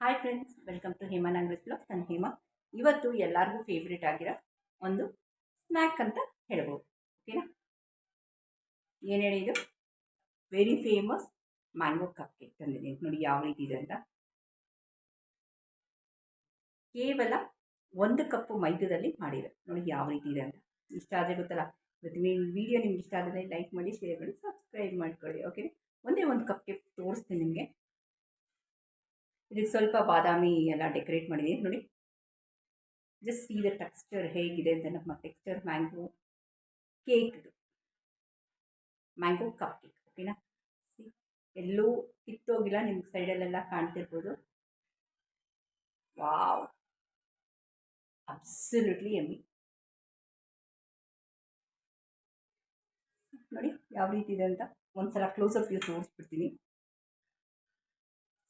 Hi friends welcome to Hema Nagaraj blog ನಾನು ಹೇಮಾ ಇವತ್ತು ಎಲ್ಲರಿಗೂ ಫೇವ್ರೇಟ್ ಆಗಿರೋ ಒಂದು ಸ್ನ್ಯಾಕ್ ಅಂತ ಹೇಳ್ಬೋದು. ಓಕೆನಾ ಏನು ಹೇಳಿ ಇದು? Very famous mango cup cake ತಂದಿದ್ದೀನಿ. ನೋಡಿ ಯಾವ ರೀತಿ ಇದೆ ಅಂತ. ಕೇವಲ ಒಂದು ಕಪ್ಪು ಮೈದಾದಲ್ಲಿ ಮಾಡಿದೆ. ನೋಡಿ ಯಾವ ರೀತಿ ಇದೆ ಅಂತ. ಇಷ್ಟ ಆದರೆ ಗೊತ್ತಲ್ಲ? ಇವತ್ತು ವಿಡಿಯೋ ನಿಮ್ಗೆ ಇಷ್ಟ ಆದರೆ ಲೈಕ್ ಮಾಡಿ ಶೇರ್ ಮಾಡಿ ಸಬ್ಸ್ಕ್ರೈಬ್ ಮಾಡ್ಕೊಳ್ಳಿ. ಓಕೆ ಒಂದೇ ಒಂದು ಕಪ್ ಕೇಕ್ ತೋರಿಸ್ತೀನಿ ನಿಮಗೆ. ಇದಕ್ಕೆ ಸ್ವಲ್ಪ ಬಾದಾಮಿ ಎಲ್ಲ ಡೆಕೋರೇಟ್ ಮಾಡಿದ್ದೀನಿ ನೋಡಿ. ಜಸ್ಟ್ ಈ ದ ಟೆಕ್ಸ್ಚರ್ ಹೇಗಿದೆ ಅಂತ ನಮ್ಮ texture mango cake mango cup cake ಓಕೆನಾ ಎಲ್ಲೂ ಕಿತ್ತೋಗಿಲ್ಲ, ನಿಮ್ಗೆ ಸೈಡಲ್ಲೆಲ್ಲ ಕಾಣ್ತಿರ್ಬೋದು. ವಾವ್ ಅಬ್ಸಲ್ಯೂಟ್ಲಿ ಎಮ್ಮಿ ನೋಡಿ, ಯಾವ ರೀತಿ ಇದೆ ಅಂತ ಒಂದ್ಸಲ ಕ್ಲೋಸ್ ಅಪ್ ವ್ಯೂ ತೋರಿಸ್ಬಿಡ್ತೀನಿ.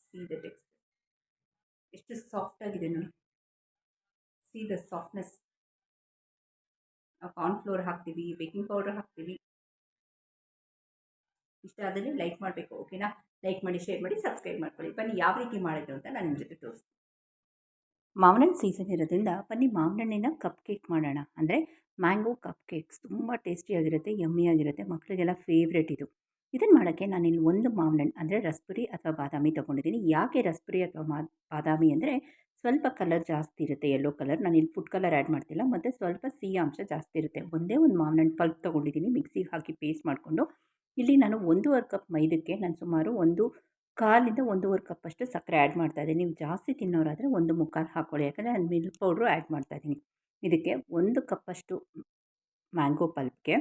ಸಿ ದ ಟೆಕ್ಸ್ಟ್ ಎಷ್ಟು ಸಾಫ್ಟ್ ಆಗಿದೆ ನೋಡಿ. ಸಿ ದ ಸಾಫ್ಟ್ನೆಸ್ ಕಾರ್ನ್ಫ್ಲೋರ್ ಹಾಕ್ತೀವಿ ಬೇಕಿಂಗ್ ಪೌಡರ್ ಹಾಕ್ತೀವಿ. ಇಷ್ಟ ಆದರೆ ಲೈಕ್ ಮಾಡಬೇಕು ಓಕೆನಾ ಲೈಕ್ ಮಾಡಿ ಶೇರ್ ಮಾಡಿ ಸಬ್ಸ್ಕ್ರೈಬ್ ಮಾಡ್ಕೊಳ್ಳಿ. ಬನ್ನಿ ಯಾವ ರೀತಿ ಮಾಡಿದ್ರು ಅಂತ ನಾನು ನಿಮ್ಮ ಜೊತೆ ತೋರಿಸ್ತೀನಿ. ಮಾವಿನಣ್ಣು ಸೀಸನ್ ಇರೋದ್ರಿಂದ ಬನ್ನಿ ಮಾವಿನಣ್ಣಿನ ಕಪ್ ಕೇಕ್ ಮಾಡೋಣ. ಅಂದರೆ ಮ್ಯಾಂಗೋ ಕಪ್ ಕೇಕ್ಸ್ ತುಂಬ ಟೇಸ್ಟಿಯಾಗಿರುತ್ತೆ ಯಮ್ಮಿಯಾಗಿರುತ್ತೆ ಮಕ್ಕಳಿಗೆಲ್ಲ ಫೇವ್ರೇಟ್ ಇದು. ಇದನ್ನು ಮಾಡೋಕ್ಕೆ ನಾನಿಲ್ಲಿ ಒಂದು ಮಾವಿನಣ್ಣು ಅಂದರೆ ರಸ್ಪುರಿ ಅಥವಾ ಬಾದಾಮಿ ತೊಗೊಂಡಿದ್ದೀನಿ. ಯಾಕೆ ರಸ್ಪುರಿ ಅಥವಾ ಮಾ, ಬಾದಾಮಿ ಅಂದರೆ ಸ್ವಲ್ಪ ಕಲರ್ ಜಾಸ್ತಿ ಇರುತ್ತೆ ಯೆಲ್ಲೋ ಕಲರ್ ನಾನು ಇಲ್ಲಿ ಫುಡ್ ಕಲರ್ ಆ್ಯಡ್ ಮಾಡ್ತಿಲ್ಲ, ಮತ್ತು ಸ್ವಲ್ಪ ಸಿಹಿ ಅಂಶ ಜಾಸ್ತಿ ಇರುತ್ತೆ. ಒಂದೇ ಒಂದು ಮಾವಿನಣ್ಣು ಪಲ್ಪ್ ತೊಗೊಂಡಿದ್ದೀನಿ, ಮಿಕ್ಸಿಗೆ ಹಾಕಿ ಪೇಸ್ಟ್ ಮಾಡಿಕೊಂಡು. ಇಲ್ಲಿ ನಾನು ಒಂದೂವರೆ ಕಪ್ ಮೈದಕ್ಕೆ ನಾನು ಸುಮಾರು ಒಂದು ಕಾಲಿಂದ ಒಂದೂವರೆ ಕಪ್ಪಷ್ಟು ಸಕ್ಕರೆ ಆ್ಯಡ್ ಮಾಡ್ತಾಯಿದ್ದೀನಿ ನೀವು ಜಾಸ್ತಿ ತಿನ್ನೋರಾದರೆ ಒಂದು ಮುಕ್ಕಾಲು ಹಾಕ್ಕೊಳ್ಳಿ ಯಾಕಂದರೆ ನಾನು ಮಿಲ್ಕ್ ಪೌಡ್ರು ಆ್ಯಡ್ ಮಾಡ್ತಾಯಿದ್ದೀನಿ ಇದಕ್ಕೆ ಒಂದು ಕಪ್ಪಷ್ಟು ಮ್ಯಾಂಗೋ ಪಲ್ಪ್ಗೆ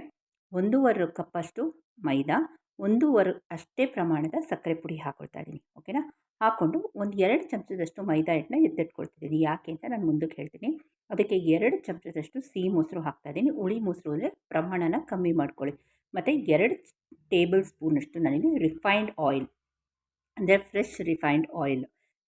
ಒಂದೂವರೆ ಕಪ್ಪಷ್ಟು ಮೈದಾ ಒಂದೂವರೆ ಅಷ್ಟೇ ಪ್ರಮಾಣದ ಸಕ್ಕರೆ ಪುಡಿ ಹಾಕ್ಕೊಳ್ತಾ ಇದ್ದೀನಿ, ಓಕೆನಾ? ಹಾಕ್ಕೊಂಡು ಒಂದು ಎರಡು ಚಮಚದಷ್ಟು ಮೈದಾ ಹಿಟ್ಟನ್ನ ಎತ್ತಿಟ್ಕೊಳ್ತಿದ್ದೀನಿ ಯಾಕೆ ಅಂತ ನಾನು ಮುಂದಕ್ಕೆ ಹೇಳ್ತೀನಿ. ಅದಕ್ಕೆ ಎರಡು ಚಮಚದಷ್ಟು ಸಿಹಿ ಮೊಸರು ಹಾಕ್ತಾ ಇದ್ದೀನಿ. ಹುಳಿ ಮೊಸರು ಅಂದರೆ ಪ್ರಮಾಣನ ಕಮ್ಮಿ ಮಾಡ್ಕೊಳ್ಳಿ. ಮತ್ತು ಎರಡು ಟೇಬಲ್ ಸ್ಪೂನಷ್ಟು ನನಗೆ ರಿಫೈನ್ಡ್ ಆಯಿಲ್, ಅಂದರೆ ಫ್ರೆಶ್ ರಿಫೈನ್ಡ್ ಆಯಿಲ್,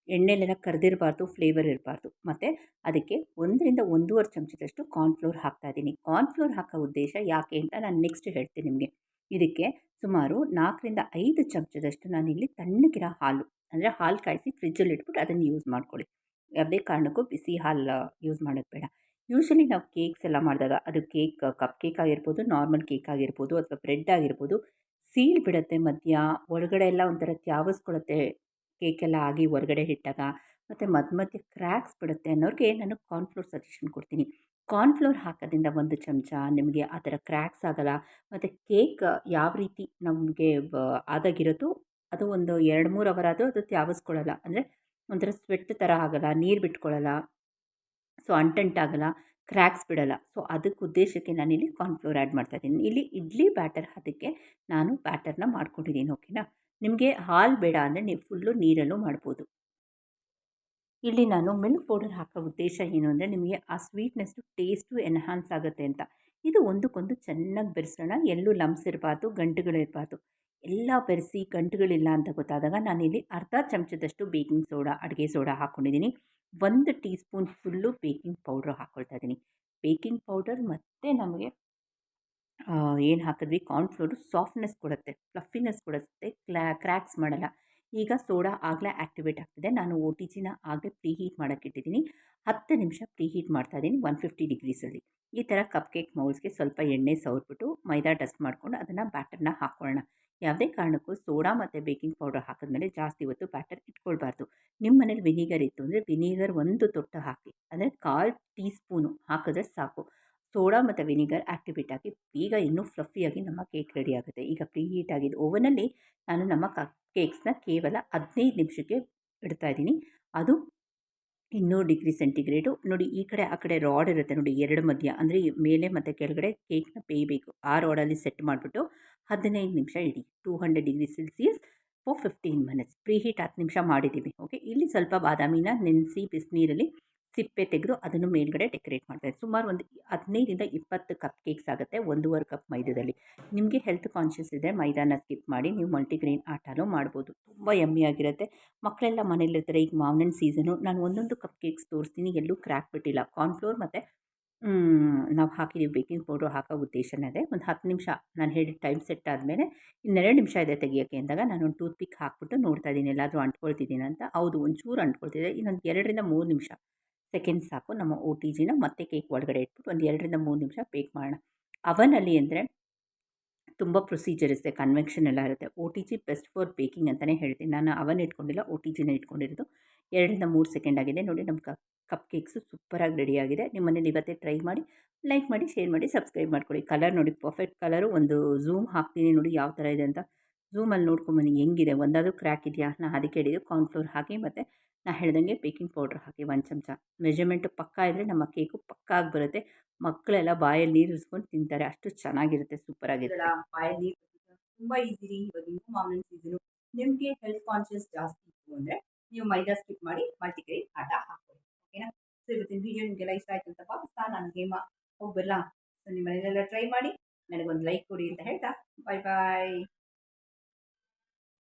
ಎಣ್ಣೆಲೆಲ್ಲ ಕರೆದಿರಬಾರ್ದು, ಫ್ಲೇವರ್ ಇರಬಾರ್ದು. ಮತ್ತು ಅದಕ್ಕೆ ಒಂದರಿಂದ ಒಂದೂವರೆ ಚಮಚದಷ್ಟು ಕಾರ್ನ್ಫ್ಲೋರ್ ಹಾಕ್ತಾಯಿದ್ದೀನಿ ಕಾರ್ನ್ಫ್ಲೋರ್ ಹಾಕೋ ಉದ್ದೇಶ ಯಾಕೆ ಅಂತ ನಾನು ನೆಕ್ಸ್ಟ್ ಹೇಳ್ತೀನಿ ನಿಮಗೆ. ಇದಕ್ಕೆ ಸುಮಾರು ನಾಲ್ಕರಿಂದ ಐದು ಚಮಚದಷ್ಟು ನಾನಿಲ್ಲಿ ತಣ್ಣಗಿರೋ ಹಾಲು, ಅಂದರೆ ಹಾಲು ಕಾಯಿಸಿ ಫ್ರಿಜ್ಜಲ್ಲಿ ಇಟ್ಬಿಟ್ಟು ಅದನ್ನು ಯೂಸ್ ಮಾಡ್ಕೊಳ್ಳಿ. ಯಾವುದೇ ಕಾರಣಕ್ಕೂ ಬಿಸಿ ಹಾಲು ಯೂಸ್ ಮಾಡೋದು ಬೇಡ. ಯೂಶ್ವಲಿ ನಾವು ಕೇಕ್ಸ್ ಎಲ್ಲ ಮಾಡಿದಾಗ ಅದು ಕೇಕ್ ಕಪ್ ಕೇಕ್ ಆಗಿರ್ಬೋದು ನಾರ್ಮಲ್ ಕೇಕ್ ಆಗಿರ್ಬೋದು ಅಥವಾ ಬ್ರೆಡ್ ಆಗಿರ್ಬೋದು ಸೀಲ್ ಬಿಡುತ್ತೆ ಮಧ್ಯ. ಒಳಗಡೆ ಎಲ್ಲ ಒಂಥರ ಕೇಕ್ ಕೇಕೆಲ್ಲ ಆಗಿ ಹೊರಗಡೆ ಇಟ್ಟಾಗ. ಮತ್ತು ಮಧ್ಯ ಮಧ್ಯೆ ಕ್ರ್ಯಾಕ್ಸ್ ಬಿಡುತ್ತೆ ಅನ್ನೋರಿಗೆ ನಾನು ಕಾರ್ನ್ಫ್ಲೋರ್ ಸಜೆಷನ್ ಕೊಡ್ತೀನಿ. ಕಾರ್ನ್ಫ್ಲೋರ್ ಹಾಕೋದ್ರಿಂದ ಒಂದು ಚಮಚ, ನಿಮಗೆ ಆ ಥರ ಕ್ರ್ಯಾಕ್ಸ್ ಆಗೋಲ್ಲ. ಮತ್ತು ಕೇಕ್ ಯಾವ ರೀತಿ ನಮಗೆ ಆದಾಗಿರುತ್ತೋ, ಅದು ಒಂದು ಎರಡು ಮೂರು ಅವರ್ ಆದರೂ ಅದು ತ್ಯಾವಿಸ್ಕೊಳ್ಳಲ್ಲ. ಅಂದರೆ ಒಂಥರ ಸ್ವೆಟ್ ಥರ ಆಗೋಲ್ಲ, ನೀರು ಬಿಟ್ಕೊಳ್ಳಲ್ಲ, ಸೊ ಅಂಟಂಟಾಗಲ್ಲ ಕ್ರ್ಯಾಕ್ಸ್ ಬಿಡೋಲ್ಲ. ಸೊ ಅದಕ್ಕೆ ಉದ್ದೇಶಕ್ಕೆ ನಾನಿಲ್ಲಿ ಕಾರ್ನ್ಫ್ಲೋರ್ ಆ್ಯಡ್ ಮಾಡ್ತಾಯಿದ್ದೀನಿ ಇಲ್ಲಿ ಇಡ್ಲಿ ಬ್ಯಾಟರ್ ಅದಕ್ಕೆ ನಾನು ಬ್ಯಾಟರ್ನ ಮಾಡ್ಕೊಂಡಿದ್ದೀನಿ, ಓಕೆನಾ? ನಿಮಗೆ ಹಾಲು ಬೇಡ ಅಂದರೆ ನೀವು ಫುಲ್ಲು ನೀರಲ್ಲೂ ಮಾಡ್ಬೋದು. ಇಲ್ಲಿ ನಾನು ಮಿಲ್ಕ್ ಪೌಡರ್ ಹಾಕೋ ಉದ್ದೇಶ ಏನು ಅಂದರೆ ನಿಮಗೆ ಆ ಸ್ವೀಟ್ನೆಸ್ಸು ಟೇಸ್ಟು ಎನ್ಹಾನ್ಸ್ ಆಗುತ್ತೆ ಅಂತ. ಇದು ಒಂದಕ್ಕೊಂದು ಚೆನ್ನಾಗಿ ಬೆರೆಸೋಣ. ಎಲ್ಲೂ ಲಮ್ಸ್ ಇರಬಾರ್ದು ಗಂಟುಗಳಿರಬಾರ್ದು ಎಲ್ಲ ಬೆರೆಸಿ ಗಂಟುಗಳಿಲ್ಲ ಅಂತ ಗೊತ್ತಾದಾಗ ನಾನಿಲ್ಲಿ ಅರ್ಧ ಚಮಚದಷ್ಟು ಬೇಕಿಂಗ್ ಸೋಡಾ, ಅಡುಗೆ ಸೋಡಾ ಹಾಕ್ಕೊಂಡಿದ್ದೀನಿ ಒಂದು teaspoon full baking powder ಹಾಕ್ಕೊಳ್ತಾ ಇದ್ದೀನಿ. ಬೇಕಿಂಗ್ ಪೌಡರ್ ಮತ್ತು ನಮಗೆ ಏನು ಹಾಕಿದ್ವಿ? ಕಾರ್ನ್ಫ್ಲೋರು ಸಾಫ್ಟ್ನೆಸ್ ಕೊಡುತ್ತೆ ಫ್ಲಫಿನೆಸ್ ಕೊಡುತ್ತೆ ಕ್ಲಾ ಕ್ರ್ಯಾಕ್ಸ್ ಮಾಡಲ್ಲ. ಈಗ ಸೋಡಾ ಆಗಲೇ ಆ್ಯಕ್ಟಿವೇಟ್ ಆಗ್ತಿದೆ. ನಾನು ಓ ಟಿ ಜಿನ ಆಗಲೇ ಪ್ರೀ ಹೀಟ್ ಮಾಡೋಕ್ಕೆ ಇಟ್ಟಿದ್ದೀನಿ. ಹತ್ತು ನಿಮಿಷ ಪ್ರೀ ಹೀಟ್ ಮಾಡ್ತಾ ಇದ್ದೀನಿ ಒನ್ ಫಿಫ್ಟಿ ಡಿಗ್ರೀಸಲ್ಲಿ ಈ ಥರ ಕಪ್ ಕೇಕ್ ಮೌಲ್ಸ್ಗೆ ಸ್ವಲ್ಪ ಎಣ್ಣೆ ಸವರ್ಬಿಟ್ಟು ಮೈದಾ ಡಸ್ಟ್ ಮಾಡಿಕೊಂಡು ಅದನ್ನು ಬ್ಯಾಟರ್ನ ಹಾಕ್ಕೊಳ್ಳೋಣ ಯಾವುದೇ ಕಾರಣಕ್ಕೂ ಸೋಡಾ ಮತ್ತು ಬೇಕಿಂಗ್ ಪೌಡರ್ ಹಾಕಿದ್ಮೇಲೆ ಜಾಸ್ತಿ ಹೊತ್ತು ಬ್ಯಾಟರ್ ಇಟ್ಕೊಳ್ಬಾರ್ದು. ನಿಮ್ಮ ಮನೇಲಿ ವಿನಿಗರ್ ಇತ್ತು ಅಂದರೆ ವಿನಿಗರ್ ಒಂದು ತೊಟ್ಟು ಹಾಕಿ, ಅಂದರೆ ಕಾಲ್ ಟೀ ಸ್ಪೂನು ಹಾಕಿದ್ರೆ ಸಾಕು. ಸೋಡಾ ಮತ್ತು ವಿನಿಗರ್ ಆ್ಯಕ್ಟಿವೇಟ್ ಆಗಿ ಈಗ ಇನ್ನೂ ಫ್ಲಫಿಯಾಗಿ ನಮ್ಮ ಕೇಕ್ ರೆಡಿ ಆಗುತ್ತೆ. ಈಗ ಪ್ರೀ ಹೀಟ್ ಆಗಿದ್ದು ಓವನಲ್ಲಿ ನಾನು ನಮ್ಮ ಕಪ್ ಕೇಕ್ಸ್ನ ಕೇವಲ ಹದಿನೈದು ನಿಮಿಷಕ್ಕೆ ಇಡ್ತಾ ಇದ್ದೀನಿ. ಅದು ಇನ್ನೂರು ಡಿಗ್ರಿ ಸೆಂಟಿಗ್ರೇಡು. ನೋಡಿ, ಈ ಕಡೆ ಆ ಕಡೆ ರಾಡ್ ಇರುತ್ತೆ ನೋಡಿ, ಎರಡು ಮಧ್ಯ. ಅಂದರೆ ಮೇಲೆ ಮತ್ತು ಕೆಳಗಡೆ ಕೇಕ್ನ ಬೇಯಬೇಕು. ಆ ರಾಡಲ್ಲಿ ಸೆಟ್ ಮಾಡಿಬಿಟ್ಟು ಹದಿನೈದು ನಿಮಿಷ ಇಡಿ. Two hundred degree Celsius for fifteen minutes. Preheat ಹತ್ತು ನಿಮಿಷ ಮಾಡಿದ್ದೀವಿ. ಓಕೆ, ಇಲ್ಲಿ ಸ್ವಲ್ಪ ಬಾದಾಮಿನ ನೆನೆಸಿ ಬಿಸಿನೀರಲ್ಲಿ ಸಿಪ್ಪೆ ತೆಗೆದು ಅದನ್ನು ಮೇಲ್ಗಡೆ ಡೆಕೋರೇಟ್ ಮಾಡ್ತಾರೆ. ಸುಮಾರು ಒಂದು ಹದಿನೈದರಿಂದ ಇಪ್ಪತ್ತು ಕಪ್ ಕೇಕ್ಸ್ ಆಗುತ್ತೆ ಒಂದೂವರೆ ಕಪ್ ಮೈದಾದಲ್ಲಿ. ನಿಮಗೆ ಹೆಲ್ತ್ ಕಾನ್ಷಿಯಸ್ ಇದೆ ಮೈದಾನ ಸ್ಕಿಪ್ ಮಾಡಿ ನೀವು ಮಲ್ಟಿಗ್ರೇನ್ ಆಟನೂ ಮಾಡ್ಬೋದು. ತುಂಬ ಯಮ್ಮಿಯಾಗಿರುತ್ತೆ ಮಕ್ಕಳೆಲ್ಲ ಮನೇಲಿರ್ತಾರೆ ಈಗ ಮಾವಿನ ಸೀಸನು. ನಾನು ಒಂದೊಂದು ಕಪ್ ಕೇಕ್ಸ್ ತೋರಿಸ್ತೀನಿ. ಎಲ್ಲೂ ಕ್ರ್ಯಾಕ್ ಬಿಟ್ಟಿಲ್ಲ. ಕಾರ್ನ್ಫ್ಲೋರ್ ಮತ್ತು ನಾವು ಹಾಕಿದ್ದೀವಿ ಬೇಕಿಂಗ್ ಪೌಡ್ರ್ ಹಾಕೋ ಉದ್ದೇಶನೇ ಅದೇ ಒಂದು ಹತ್ತು ನಿಮಿಷ ನಾನು ಹೇಳಿದ ಟೈಮ್ ಸೆಟ್ ಆದಮೇಲೆ ಇನ್ನೆರಡು ನಿಮಿಷ ಇದೆ ತೆಗಿಯೋಕ್ಕೆ ಅಂದಾಗ ನಾನು ಒಂದು ಟೂತ್ ಪಿಕ್ ಹಾಕ್ಬಿಟ್ಟು ನೋಡ್ತಾ ಇದ್ದೀನಿ. ಎಲ್ಲಾದರೂ ಅಂಟ್ಕೊಳ್ತಿದ್ದೀನಿ ಅಂತ. ಹೌದು, ಒಂಚೂರು ಅಂಟ್ಕೊಳ್ತಿದೆ. ಇನ್ನೊಂದು ಎರಡರಿಂದ ಮೂರು ನಿಮಿಷ. ಸೆಕೆಂಡ್ ಸಾಕು. ನಮ್ಮ ಓ ಟಿ ಜಿನ ಮತ್ತೆ ಕೇಕ್ ಒಳಗಡೆ ಇಟ್ಬಿಟ್ಟು ಒಂದು ಎರಡರಿಂದ ಮೂರು ನಿಮಿಷ ಬೇಕ್ ಮಾಡೋಣ. ಅವನಲ್ಲಿ ಅಂದರೆ ತುಂಬ ಪ್ರೊಸೀಜರ್ ಇರುತ್ತೆ ಕನ್ವೆಕ್ಷನ್ ಎಲ್ಲ ಇರುತ್ತೆ. O T G best for baking ಅಂತಲೇ ಹೇಳ್ತೀನಿ. ನಾನು ಅವನ್ ಇಟ್ಕೊಂಡಿಲ್ಲ ಓ ಟಿ ಜಿನ ಇಟ್ಕೊಂಡಿರೋದು. ಎರಡರಿಂದ ಮೂರು ಸೆಕೆಂಡ್ ಆಗಿದೆ. ನೋಡಿ ನಮ್ಮ ಕಪ್ ಕಪ್ ಕೇಕ್ಸು ಸೂಪರಾಗಿ ರೆಡಿಯಾಗಿದೆ ನಿಮ್ಮ ಮನೇಲಿ ಇವತ್ತೇ ಟ್ರೈ ಮಾಡಿ ಲೈಕ್ ಮಾಡಿ ಶೇರ್ ಮಾಡಿ ಸಬ್ಸ್ಕ್ರೈಬ್ ಮಾಡ್ಕೊಳ್ಳಿ. ಕಲರ್ ನೋಡಿ ಪರ್ಫೆಕ್ಟ್ ಕಲರು ಒಂದು ಝೂಮ್ ಹಾಕ್ತೀನಿ ನೋಡಿ ಯಾವ ಥರ ಇದೆ ಅಂತ. ಝೂಮಲ್ಲಿ ನೋಡ್ಕೊಂಬನ್ನಿ ಹೆಂಗಿದೆ? ಒಂದಾದರೂ ಕ್ರ್ಯಾಕ್ ಇದೆಯಾ? ನಾನು ಅದಕ್ಕೆ ಹೇಳಿದ್ದು ಕಾರ್ನ್ಫ್ಲೋರ್ ಹಾಕಿ ಮತ್ತು ನಾನು ಹೇಳ್ದಂಗೆ ಬೇಕಿಂಗ್ ಪೌಡ್ರ್ ಹಾಕಿ ಒಂದು ಚಮಚ. ಮೆಜರ್ಮೆಂಟು ಪಕ್ಕ ಇದ್ದರೆ ನಮ್ಮ ಕೇಕು ಪಕ್ಕಾ ಆಗಿ ಬರುತ್ತೆ ಮಕ್ಕಳೆಲ್ಲ ಬಾಯಲ್ಲಿ ನೀರು ಉರಿಸ್ಕೊಂಡು ತಿಂತಾರೆ. ಅಷ್ಟು ಚೆನ್ನಾಗಿರುತ್ತೆ ಸೂಪರಾಗಿರುತ್ತೆ ಬಾಯಲ್ಲಿ ನೀರು ತುಂಬ ಈಸಿ ಇವಾಗ ಮಾಮೂಲಿ ಸೀಸನು ನಿಮಗೆ ಹೆಲ್ತ್ ಕಾನ್ಷಿಯಸ್ ಜಾಸ್ತಿ ಇತ್ತು ಅಂದರೆ ನೀವು ಮೈದಾ ಸ್ಕಿಪ್ ಮಾಡಿ ಮಲ್ಟಿಗ್ರೈನ್ ಆಟ ಹಾಕ್ಬೋದು ಓಕೆನಾ ಸೊ ಇವತ್ತಿನ ವೀಡಿಯೋ ನಿಮಗೆಲ್ಲ ಇಷ್ಟ ಆಯ್ತು ಅಂತ ಭಾವಿಸ್ತಾ ನಾನು ಗೇಮ ಹೋಗ್ಬಲ್ಲ ಸೊ ನಿಮ್ಮ ಮನೆಯಲ್ಲೆಲ್ಲ ಟ್ರೈ ಮಾಡಿ. ನನಗೊಂದು ಲೈಕ್ ಕೊಡಿ ಅಂತ ಹೇಳ್ತಾ. ಬಾಯ್ ಬಾಯ್